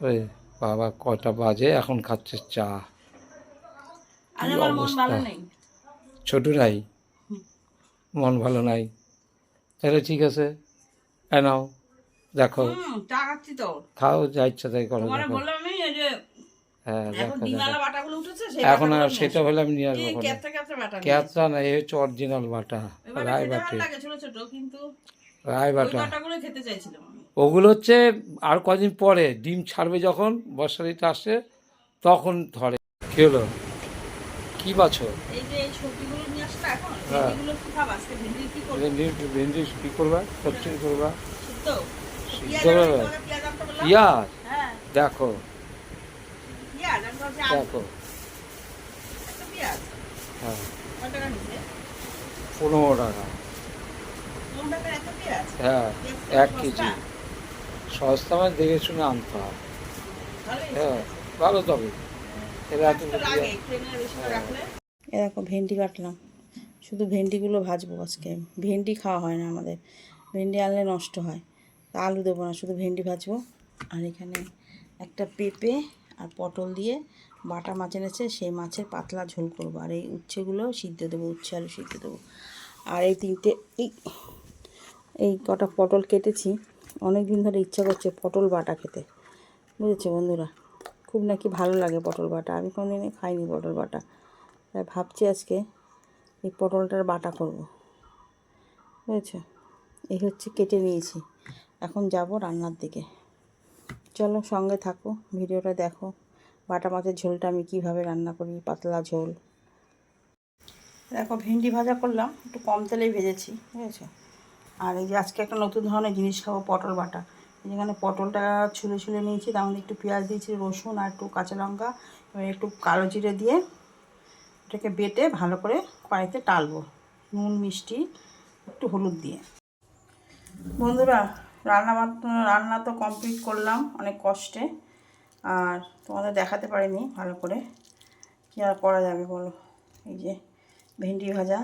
ওরে বাবা কটা বাজে এখন খাচ্ছে চা। কি অবস্থা? ছোট নাই? মন ভালো নাই? তাহলে ঠিক আছে এ নাও দেখো। খাও যা ইচ্ছা তাই করো হ্যাঁ এখন দেখো এখন আর সেটা হলে আমি নিয়ে আসব ক্যাপটা না এই হচ্ছে অরিজিনাল বাটা রায় বাটে। রায় বাটা। খেতে চাইছিলাম। ওগুলো হচ্ছে আর কদিন পরে ডিম ছাড়বে যখন বর্ষা ঋতু আসছে তখন ধরে। কি হলো? কি বাছো? হ্যাঁ। ভেন্ডি কি করবে? সবজি করবা? পেঁয়াজ হ্যাঁ। দেখো। দেখো। হ্যাঁ। পনেরো টাকা। হ্যাঁ এক কেজি। সস্তা মানে দেখে শুনে আনতে হবে হ্যাঁ ভালো তবে। এরা এত তো লাগে ট্রেনের বেশি করে রাখলে? এ দেখো ভেন্ডি কাটলাম। শুধু ভেন্ডিগুলো ভাজবো আজকে। ভেন্ডি খাওয়া হয় না আমাদের। ভেন্ডি আনলে নষ্ট হয়। তা আলু দেবো না শুধু ভেন্ডি ভাজবো। আর এখানে একটা পেঁপে আর পটল দিয়ে বাটা মাছ এনেছে সেই মাছের পাতলা ঝোল করব। আর এই উচ্ছেগুলো সিদ্ধ দেবো উচ্ছে আলু সিদ্ধ দেবো। আর এই তিনটে এই এই কটা পটল কেটেছি অনেক দিন ধরে ইচ্ছা করছে পটল বাটা খেতে। বুঝেছ বন্ধুরা? খুব নাকি ভালো লাগে পটল বাটা। আমি কোনোদিনই খাইনি পটল বাটা। তাই ভাবছি আজকে এই পটলটার বাটা করব। বুঝেছ? এই হচ্ছে কেটে নিয়েছি। এখন যাব রান্নার দিকে। চলো সঙ্গে থাকো, ভিডিওটা দেখো। বাটা মাছের ঝোলটা আমি কীভাবে রান্না করি, পাতলা ঝোল। দেখো, ভেন্ডি ভাজা করলাম, একটু কম তেলেই ভেজেছি, বুঝেছ? আর এই যে আজকে একটা নতুন ধরনের জিনিস খাব, পটল বাটা। যেখানে পটলটা ছুলে ছুলে নিয়েছি, তার মধ্যে একটু পেঁয়াজ দিয়েছি, রসুন আর একটু কাঁচা লঙ্কা। এবার একটু কালো জিরে দিয়ে এটাকে বেটে ভালো করে কড়াইতে টালবো, নুন, মিষ্টি, একটু হলুদ দিয়ে। বন্ধুরা, রান্না রান্না তো কমপ্লিট করলাম অনেক কষ্টে, আর তোমাদের দেখাতে পারিনি ভালো করে। কী আর করা যাবে বলো? এই যে ভেন্ডি ভাজা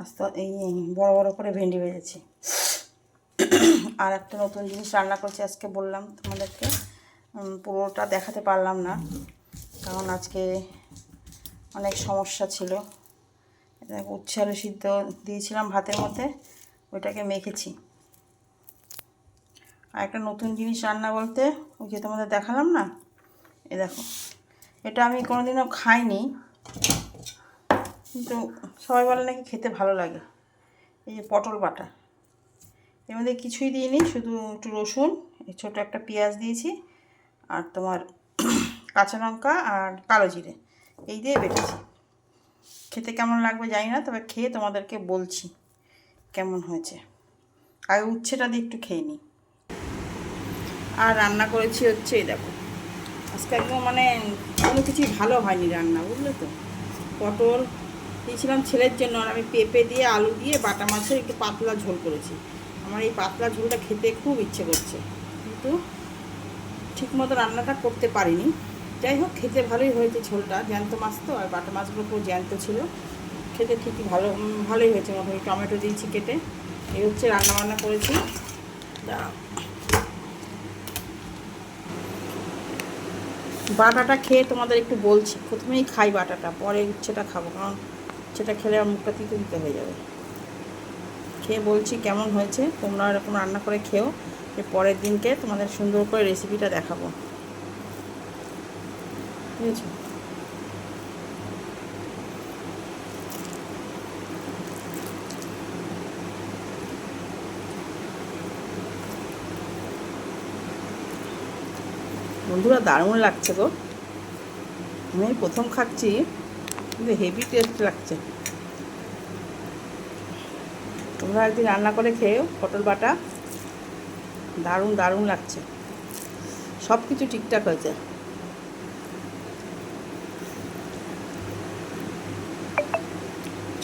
আস্তে এই বড় বড় করে ভেন্ডি ভেজেছি। আর একটা নতুন জিনিস রান্না করছি, আজকে বললাম তোমাদেরকে। পুরোটা দেখাতে পারলাম না, কারণ আজকে অনেক সমস্যা ছিল। এটা উচ্ছে আলু সিদ্ধ দিয়েছিলাম ভাতের মধ্যে, ওইটাকে মেখেছি। আর একটা নতুন জিনিস রান্না বলতে, ওই যে তোমাদের দেখালাম না? এ দেখো, এটা আমি কোনোদিনও খাইনি। কিন্তু সবাই বলে নাকি খেতে ভালো লাগে। এই যে পটল বাটা। এর মধ্যে কিছুই দিইনি, শুধু একটু রসুন ছোটো একটা পেঁয়াজ দিয়েছি, আর তোমার কাঁচা লঙ্কা আর কালো জিরে, এই দিয়ে বেটেছি। খেতে কেমন লাগবে জানি না, তবে খেয়ে তোমাদেরকে বলছি কেমন হয়েছে। আগে উচ্ছেটা দিয়ে একটু খেয়ে নিই। আর রান্না করেছি হচ্ছে এই দেখো। আজকে একদম মানে কোনো কিছুই ভালো হয়নি রান্না, বুঝলে তো? পটল দিয়েছিলাম ছেলের জন্য আর আমি পেঁপে দিয়ে আলু দিয়ে বাটা মাছের একটু পাতলা ঝোল করেছি। আমার এই পাতলা ঝোলটা খেতে খুব ইচ্ছে করছে। কিন্তু ঠিকমতো রান্নাটা করতে পারিনি। যাই হোক, খেতে ভালোই হয়েছে ঝোলটা। জ্যান্ত মাছ তো, আর বাটা মাছগুলো খুব জ্যান্ত ছিল। খেতে ঠিকই ভালো ভালোই হয়েছে মোটামুটি। টমেটো দিয়েছি কেটে। এই হচ্ছে রান্না বান্না করেছি বাটাটা খেয়ে তোমাদের একটু বলছি। প্রথমেই খাই বাটাটা, পরে উচ্ছেটা খাব। কারণ সেটা খেলে আর মুখটা তিতে দিতে হয়ে যাবে। খেয়ে বলছি কেমন হয়েছে? তোমরা এরকম রান্না করে খেও, যে পরের দিনকে তোমাদের সুন্দর করে রেসিপিটা দেখাবো। বুঝেছ? বন্ধুরা দারুণ লাগছে গো। আমি প্রথম খাচ্ছি। হেভি টেস্ট লাগছে। তোমরা একদিন রান্না করে খেয়েও পটল বাটা দারুণ দারুণ লাগছে। সব কিছু ঠিকঠাক হয়েছে।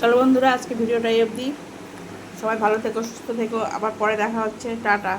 চলো বন্ধুরা, আজকে ভিডিওটা এই অবধি। সবাই ভালো থেকো, সুস্থ থেকো। আবার পরে দেখা হচ্ছে। টাটা।